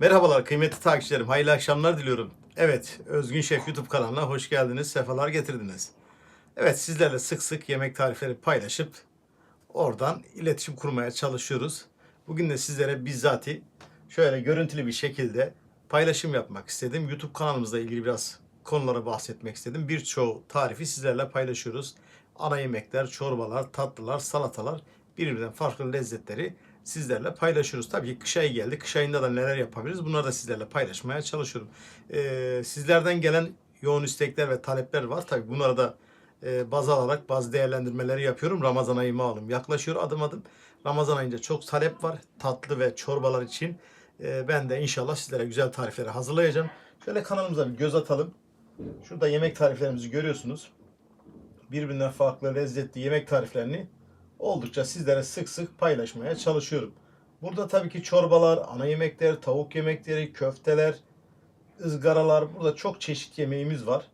Merhabalar kıymetli takipçilerim. Hayırlı akşamlar diliyorum. Evet, Özgün Şef YouTube kanalına hoş geldiniz. Sefalar getirdiniz. Evet, sizlerle sık sık yemek tarifleri paylaşıp oradan iletişim kurmaya çalışıyoruz. Bugün de sizlere bizzati şöyle görüntülü bir şekilde paylaşım yapmak istedim. YouTube kanalımızla ilgili biraz konulara bahsetmek istedim. Birçoğu tarifi sizlerle paylaşıyoruz. Ana yemekler, çorbalar, tatlılar, salatalar birbirinden farklı lezzetleri sizlerle paylaşıyoruz. Tabii ki kış ayı geldi. Kış ayında da neler yapabiliriz bunları da sizlerle paylaşmaya çalışıyorum. Ee, sizlerden gelen yoğun istekler ve talepler var. Tabii bunları da e, baz alarak bazı değerlendirmeleri yapıyorum. Ramazan ayı malum yaklaşıyor adım adım. Ramazan ayında çok talep var tatlı ve çorbalar için. Ee, ben de inşallah sizlere güzel tarifleri hazırlayacağım. Şöyle kanalımıza bir göz atalım. Şurada yemek tariflerimizi görüyorsunuz. Birbirinden farklı lezzetli yemek tariflerini oldukça sizlere sık sık paylaşmaya çalışıyorum. Burada tabii ki çorbalar, ana yemekler, tavuk yemekleri, köfteler, ızgaralar. Burada çok çeşit yemeğimiz var.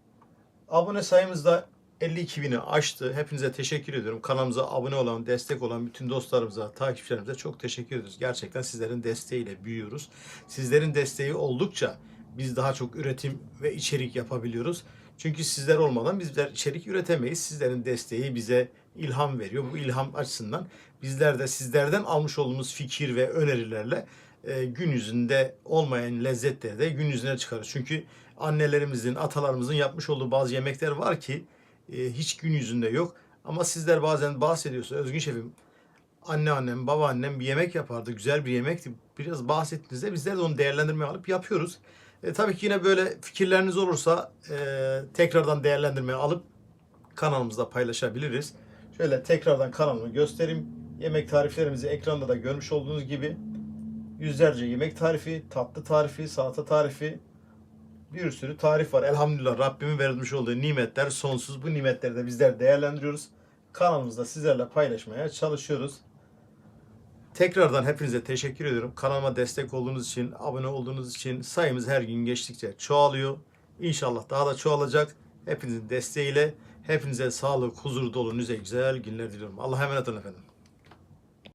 Abone sayımız da 52 bini aştı. Hepinize teşekkür ediyorum. Kanalımıza abone olan, destek olan bütün dostlarımıza, takipçilerimize çok teşekkür ediyoruz. Gerçekten sizlerin desteğiyle büyüyoruz. Sizlerin desteği oldukça biz daha çok üretim ve içerik yapabiliyoruz. Çünkü sizler olmadan bizler içerik üretemeyiz. Sizlerin desteği bize ilham veriyor. Bu ilham açısından bizler de sizlerden almış olduğumuz fikir ve önerilerle e, gün yüzünde olmayan lezzetleri de gün yüzüne çıkarız. Çünkü annelerimizin, atalarımızın yapmış olduğu bazı yemekler var ki e, hiç gün yüzünde yok. Ama sizler bazen bahsediyorsunuz. Özgün şefim anneannem, babaannem bir yemek yapardı. Güzel bir yemekti. Biraz bahsettiğinizde bizler de onu değerlendirmeye alıp yapıyoruz. E, tabii ki yine böyle fikirleriniz olursa e, tekrardan değerlendirmeye alıp kanalımızda paylaşabiliriz. Şöyle tekrardan kanalımı göstereyim. Yemek tariflerimizi ekranda da görmüş olduğunuz gibi yüzlerce yemek tarifi, tatlı tarifi, salata tarifi bir sürü tarif var. Elhamdülillah Rabbimin vermiş olduğu nimetler sonsuz. Bu nimetleri de bizler değerlendiriyoruz. Kanalımızda sizlerle paylaşmaya çalışıyoruz. Tekrardan hepinize teşekkür ediyorum. Kanalıma destek olduğunuz için, abone olduğunuz için sayımız her gün geçtikçe çoğalıyor. İnşallah daha da çoğalacak. Hepinizin desteğiyle hepinize sağlık, huzur dolu, nice güzel günler diliyorum. Allah'a emanet olun efendim.